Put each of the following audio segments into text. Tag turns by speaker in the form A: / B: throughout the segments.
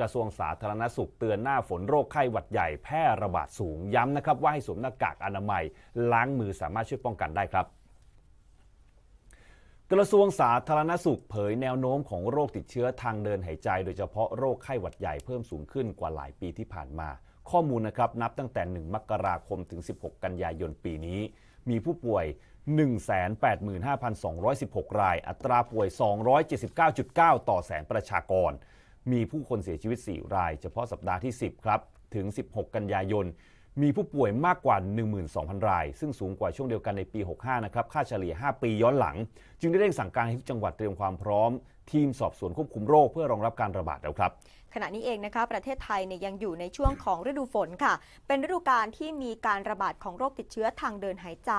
A: กระทรวงสาธารณสุขเตือนหน้าฝนโรคไข้หวัดใหญ่แพร่ระบาดสูงย้ำนะครับว่าให้สวมหน้ากากอนามัย ล้างมือสามารถช่วยป้องกันได้ครับกระทรวงสาธารณสุขเผยแนวโน้มของโรคติดเชื้อทางเดินหายใจ โดยเฉพาะโรคไข้หวัดใหญ่เพิ่มสูงขึ้นกว่าหลายปีที่ผ่านมา ข้อมูลนะครับนับตั้งแต่ 1 มกราคมถึง 16 กันยายนปีนี้ มีผู้ป่วย 185,216 ราย อัตราป่วย 279.9 ต่อแสนประชากร มีผู้คนเสียชีวิต 4 ราย เฉพาะสัปดาห์ที่ 10 ครับ ถึง 16 กันยายน มีผู้ป่วยมากกว่า 12,000 ราย ซึ่งสูงกว่าช่วงเดียวกันในปี 65 นะครับ ค่าเฉลี่ย 5 ปีย้อนหลัง จึงได้เร่งสั่งการให้ทุกจังหวัดเตรียมความพร้อม ทีมสอบสวนควบคุมโรคเพื่อรองรับการระบาดแล้วครับ
B: ขณะนี้เองนะคะ ประเทศไทยเนี่ยยังอยู่ในช่วงของฤดูฝนค่ะ เป็นฤดูกาลที่มีการระบาดของโรคติดเชื้อทางเดินหายใจ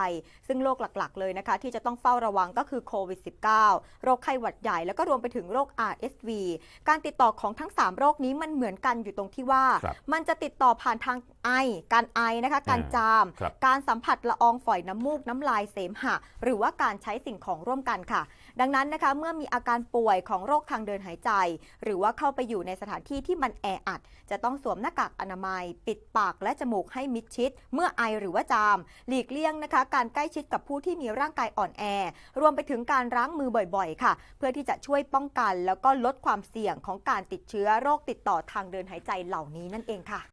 B: ซึ่งโรคหลักๆ เลยนะคะ ที่จะต้องเฝ้าระวังก็คือโควิด -19 โรคไข้หวัดใหญ่แล้วก็รวมไปถึงโรค RSV การติดต่อของทั้ง 3 โรคนี้มันเหมือนกันอยู่ตรงที่ว่า
A: ครับ
B: มันจะติดต่อผ่านทางไอ การไอนะคะ การจาม
A: ครับ
B: การสัมผัสละอองฝอยน้ำมูกน้ำลายเสมหะ หรือว่าการใช้สิ่งของร่วมกันค่ะ ดังนั้นนะคะเมื่อมีอาการป่วยของโรคทางเดินหายใจ หรือว่าเข้าไปอยู่ในสถานที่ที่มันแออัด จะต้องสวมหน้ากากอนามัย ปิดปากและจมูกให้มิดชิด เมื่อไอหรือว่าจาม หลีกเลี่ยงนะคะ การใกล้ชิดกับผู้ที่มีร่างกายอ่อนแอ รวมไปถึงการล้างมือบ่อยๆ ค่ะ เพื่อที่จะช่วยป้องกัน แล้วก็ลดความเสี่ยงของการติดเชื้อโรคติดต่อทางเดินหายใจเหล่านี้นั่นเองค่ะ